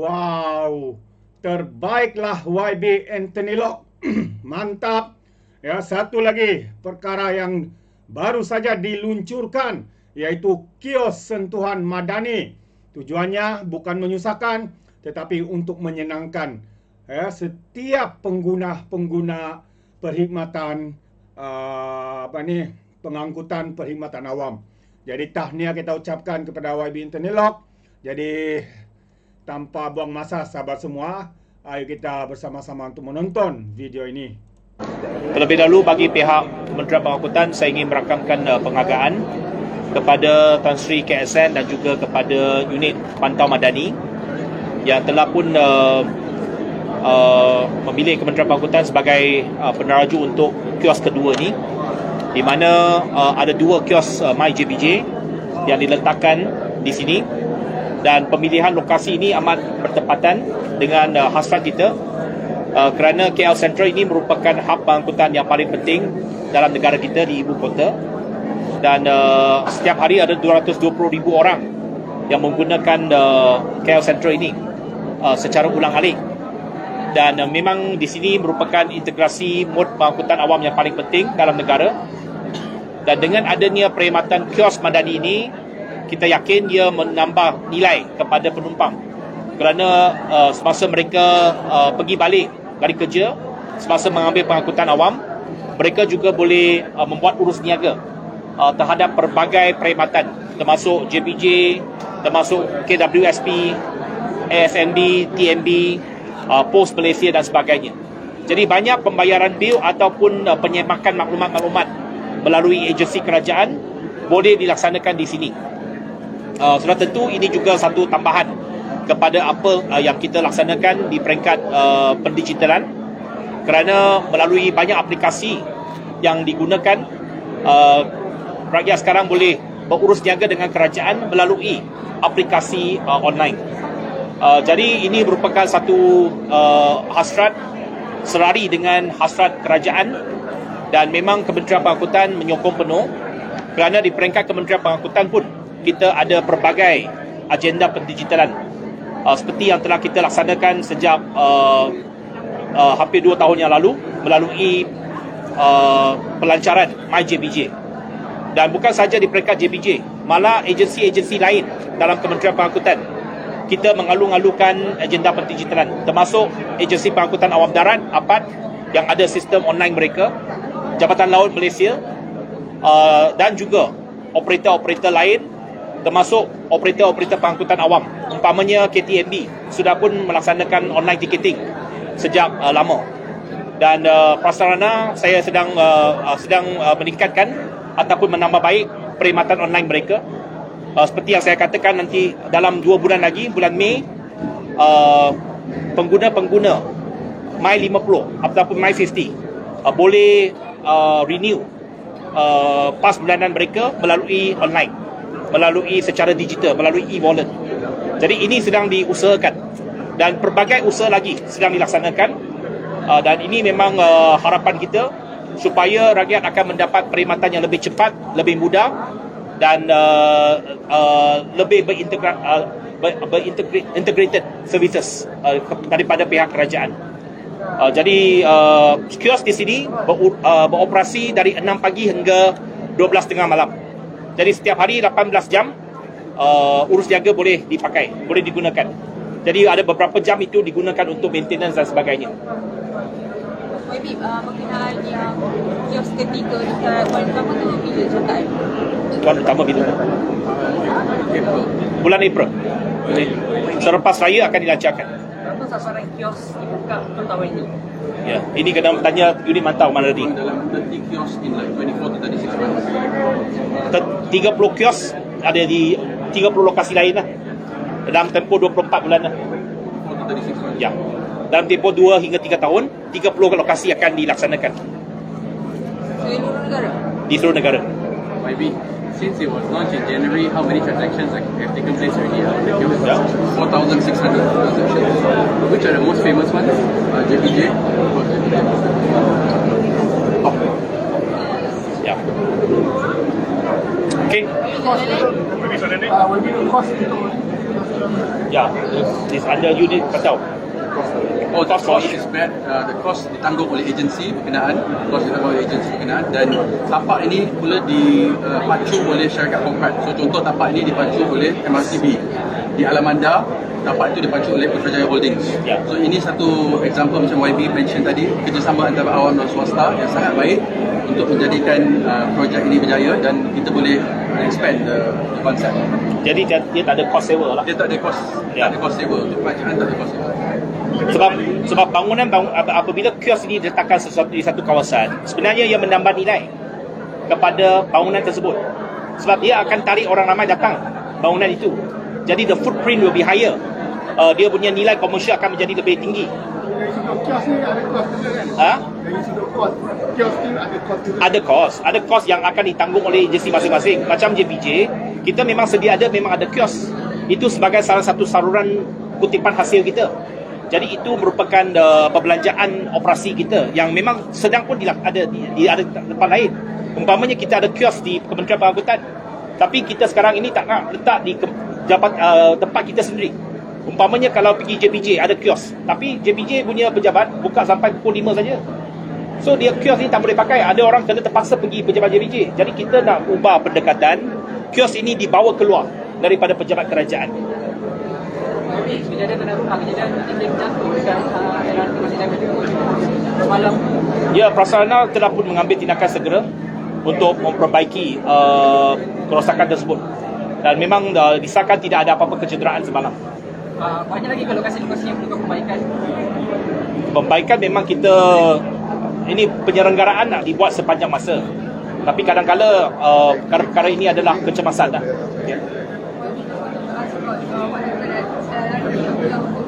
Wow, terbaiklah YB Anthony Lock. Mantap. Ya, satu lagi perkara yang baru saja diluncurkan iaitu kios sentuhan madani. Tujuannya bukan menyusahkan tetapi untuk menyenangkan ya, setiap pengguna-pengguna perkhidmatan uh, apa ni pengangkutan perkhidmatan awam. Jadi tahniah kita ucapkan kepada YB Internet. Jadi tanpa buang masa sahabat semua, ayo kita bersama-sama untuk menonton video ini. Terlebih dahulu bagi pihak Kementerian Pengangkutan saya ingin merakamkan uh, penghargaan kepada Tan Sri KSN dan juga kepada unit pantau madani yang telah pun uh, uh, memilih Kementerian Pengangkutan sebagai uh, peneraju untuk kios kedua ni. Di mana uh, ada dua kios uh, MyJPJ yang diletakkan di sini dan pemilihan lokasi ini amat bertepatan dengan uh, hasrat kita. Uh, kerana KL Central ini merupakan hub pengangkutan yang paling penting dalam negara kita di ibu kota. Dan uh, setiap hari ada 220,000 orang yang menggunakan uh, KL Central ini uh, secara ulang alik dan uh, memang di sini merupakan integrasi mod pengangkutan awam yang paling penting dalam negara. Dan dengan adanya perkhidmatan kios madani ini kita yakin dia menambah nilai kepada penumpang. Kerana uh, semasa mereka uh, pergi balik dari kerja semasa mengambil pengangkutan awam mereka juga boleh uh, membuat urus niaga uh, terhadap pelbagai perkhidmatan termasuk JPJ termasuk KWSP ASNB TMB uh, Pos Malaysia dan sebagainya. Jadi banyak pembayaran bil ataupun uh, penyemakan maklumat-maklumat melalui agensi kerajaan boleh dilaksanakan di sini uh, sudah tentu ini juga satu tambahan kepada apa uh, yang kita laksanakan di peringkat uh, pendigitalan kerana melalui banyak aplikasi yang digunakan uh, rakyat sekarang boleh berurus niaga dengan kerajaan melalui aplikasi uh, online. Uh, jadi ini merupakan satu uh, hasrat serari dengan hasrat kerajaan dan memang Kementerian Pengangkutan menyokong penuh kerana di peringkat Kementerian Pengangkutan pun kita ada pelbagai agenda pendigitalan uh, seperti yang telah kita laksanakan sejak uh, uh, hampir dua tahun yang lalu melalui uh, pelancaran MyJPJ dan bukan saja di peringkat JPJ malah agensi-agensi lain dalam Kementerian Pengangkutan. Kita mengalu-alukan agenda pendigitalan termasuk agensi pengangkutan awam darat APAD yang ada sistem online mereka Jabatan Laut Malaysia uh, dan juga operator-operator lain termasuk operator-operator pengangkutan awam. Umpamanya KTMB sudah pun melaksanakan online ticketing sejak uh, lama. Dan uh, prasarana saya sedang uh, uh, sedang uh, meningkatkan ataupun menambah baik perkhidmatan online mereka. Uh, seperti yang saya katakan nanti dalam 2 bulan lagi bulan Mei uh, pengguna-pengguna My 50 ataupun My 50 uh, boleh uh, renew uh, pas bulanan mereka melalui online melalui secara digital, melalui e-wallet. Jadi ini sedang diusahakan dan pelbagai usaha lagi sedang dilaksanakan uh, dan ini memang uh, harapan kita supaya rakyat akan mendapat perkhidmatan yang lebih cepat, lebih mudah dan uh, uh, lebih berintegra- uh, berintegrated services uh, daripada pihak kerajaan. Uh, jadi uh, kios di sini ber, uh, beroperasi dari 6 pagi hingga 12.30 malam. Jadi setiap hari 18 jam uh, urus jaga boleh dipakai, boleh digunakan. Jadi ada beberapa jam itu digunakan untuk maintenance dan sebagainya. Maybe uh, berkenaan yang kios ketiga dekat Kuala Lumpur tu bila cakap? Tuan utama bila? Bulan April. Selepas raya akan dilancarkan. Berapa sasaran kios dibuka untuk tahun ini? Ya, ini kena tanya unit mantau mana tadi. dalam 30 kios in like 24 to 36 months. 30 kios ada di 30 lokasi lain lah. Dalam tempoh 24 bulan lah. 24 to 36 months. Ya. Dalam tempoh 2 hingga 3 tahun, 30 lokasi akan dilaksanakan Seluruh negara? di seluruh negara. Maybe since it was launched in January, how many transactions like, have taken place already? Uh, the kios? Yeah. 4,600 transactions. Which are the most famous ones? Uh, JPJ. of course, JPJ. Uh, will be the cost untuk Yeah, it's under unit Patau. Oh, the Cost is bad. Uh, the cost ditanggung oleh agensi berkenaan. Cost ditanggung oleh agensi berkenaan dan tapak ini pula dipacu oleh syarikat korporat. So contoh tapak ini dipacu oleh MRCB. Di Alamanda, tapak itu dipacu oleh Putrajaya Holdings. Ya. So ini satu example macam YB mention tadi, kerjasama antara awam dan swasta yang sangat baik untuk menjadikan uh, projek ini berjaya dan kita boleh expand the, the concept. Jadi dia, dia tak ada cost sewa lah. Dia tak ada cost, Ya. tak ada cost sewa untuk kerajaan tak ada cost sewa. Sebab sebab bangunan bangun, ap- apabila kios ini diletakkan sesuatu di satu kawasan, sebenarnya ia menambah nilai kepada bangunan tersebut. Sebab dia akan tarik orang ramai datang bangunan itu. Jadi the footprint will be higher. Uh, dia punya nilai komersial akan menjadi lebih tinggi. Dari sudut kios ni ada kos juga kan? Ha? Dari sudut kos, kios ni ada kos juga. Ada kos, ada kos yang akan ditanggung oleh agensi masing-masing. Macam JPJ, kita memang sedia ada memang ada kios. Itu sebagai salah satu saluran kutipan hasil kita. Jadi itu merupakan uh, perbelanjaan operasi kita yang memang sedang pun dilak, ada di, di ada tempat lain. Umpamanya kita ada kios di Kementerian Pengangkutan. Tapi kita sekarang ini tak nak letak di ke, jabat uh, tempat kita sendiri. Umpamanya kalau pergi JPJ ada kios. Tapi JPJ punya pejabat buka sampai pukul 5 saja. So dia kios ni tak boleh pakai. Ada orang kena terpaksa pergi pejabat JPJ. Jadi kita nak ubah pendekatan. Kios ini dibawa keluar daripada pejabat kerajaan. Kejadian kena uh, kejadian titik jatuh dekat LRT semalam. Ya, Prasarana telah pun mengambil tindakan segera untuk memperbaiki uh, kerosakan tersebut. Dan memang uh, disahkan tidak ada apa-apa kecederaan semalam. Uh, banyak lagi ke lokasi-lokasi yang perlu perbaikan. Pembaikan memang kita ini penyelenggaraan nak dibuat sepanjang masa. Tapi kadang-kala uh, perkara-perkara ini adalah kecemasan dah.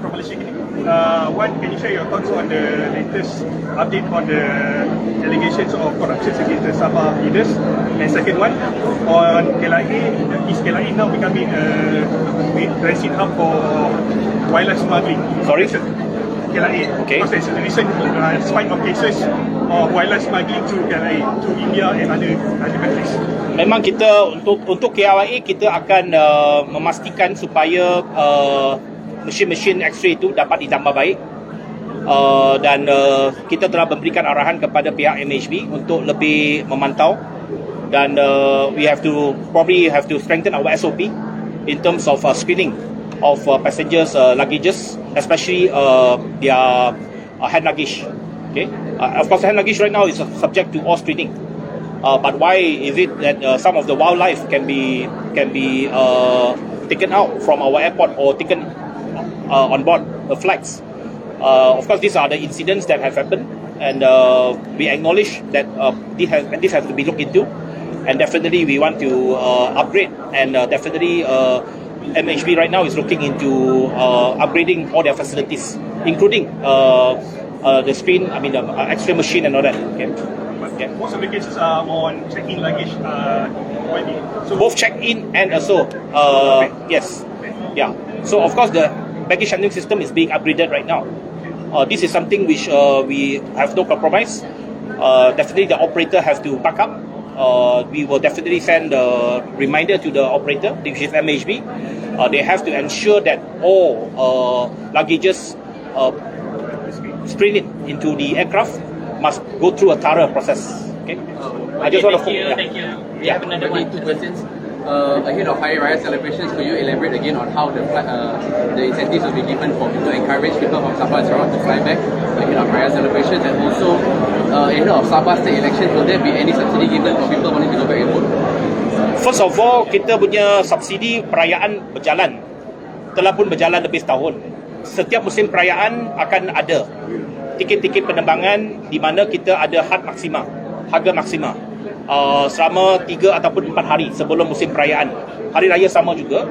from Malaysia Clinic. Uh, one, can you share your thoughts on the latest update on the allegations of corruption against the Sabah leaders? And second one, on KLIA, is KLIA now becoming a transit hub for wildlife smuggling? Sorry? KLIA. Okay. Because there's a recent uh, spike of cases of wildlife smuggling through KLIA, to India and other, other countries. Memang kita untuk untuk KLIA kita akan uh, memastikan supaya uh, mesin-mesin X-ray itu dapat ditambah baik. Uh, dan uh, kita telah memberikan arahan kepada pihak MHB untuk lebih memantau. Dan uh, we have to probably have to strengthen our SOP in terms of uh, screening of uh, passengers uh, luggages especially uh, their uh, hand luggage. Okay? Uh, of course hand luggage right now is subject to all screening. Uh, but why is it that uh, some of the wildlife can be can be uh, taken out from our airport or taken uh, on board the flights? Uh, of course, these are the incidents that have happened, and uh, we acknowledge that uh, this has this has to be looked into, and definitely we want to uh, upgrade, and uh, definitely uh, MHB right now is looking into uh, upgrading all their facilities, including uh, uh, the screen, I mean the X-ray machine and all that. Okay. Yeah. most of the cases are on check-in luggage. Uh, so both check-in and also uh, yes yeah so of course the baggage handling system is being upgraded right now uh, this is something which uh, we have no compromise uh, definitely the operator has to back up uh, we will definitely send a reminder to the operator which is MHB uh, they have to ensure that all uh, luggages uh, screen into the aircraft must go through a thorough process okay I just want to thank you, yeah. thank you. We Yeah. have another one. two questions. Uh, ahead of Hari Raya celebrations, could you elaborate again on how the uh, the incentives will be given for to encourage people from Sabah and Sarawak to fly back ahead of Raya celebrations, and also uh, ahead of Sabah state elections, will there be any subsidy given for people wanting to go back and vote? First of all, kita punya subsidi perayaan berjalan. Telah pun berjalan lebih setahun. Setiap musim perayaan akan ada tiket-tiket penerbangan di mana kita ada had maksima, harga maksima. Uh, selama 3 ataupun 4 hari sebelum musim perayaan. Hari raya sama juga.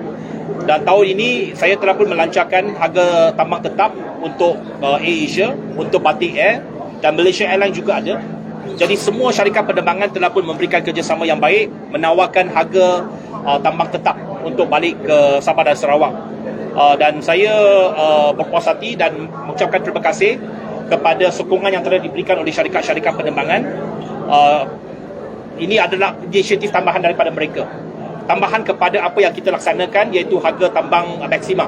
Dan tahun ini saya telah pun melancarkan harga tambang tetap untuk uh, AirAsia, untuk Batik Air dan Malaysia Airlines juga ada. Jadi semua syarikat penerbangan telah pun memberikan kerjasama yang baik, menawarkan harga uh, tambang tetap untuk balik ke Sabah dan Sarawak. Uh, dan saya uh, berpuas hati dan mengucapkan terima kasih kepada sokongan yang telah diberikan oleh syarikat-syarikat penerbangan. Uh, ini adalah inisiatif tambahan daripada mereka. Tambahan kepada apa yang kita laksanakan iaitu harga tambang maksima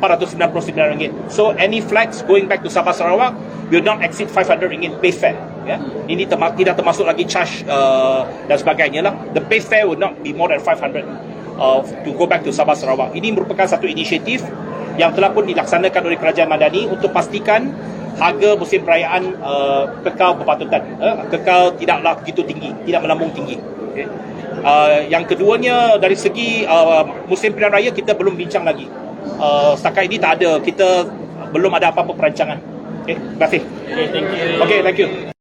RM499. So any flights going back to Sabah Sarawak will not exceed RM500 base fare. Ya. Ini terma- tidak termasuk lagi charge uh, dan sebagainya lah. The base fare will not be more than 500 uh, to go back to Sabah Sarawak. Ini merupakan satu inisiatif yang telah pun dilaksanakan oleh Kerajaan Madani untuk pastikan harga musim perayaan uh, kekal berpatutan. Uh, kekal tidaklah begitu tinggi, tidak melambung tinggi. Okay. Uh, yang keduanya dari segi uh, musim pilihan raya kita belum bincang lagi. Uh, setakat ini tak ada, kita belum ada apa-apa perancangan. Okay, terima kasih. Okay, thank you. Okay, thank you.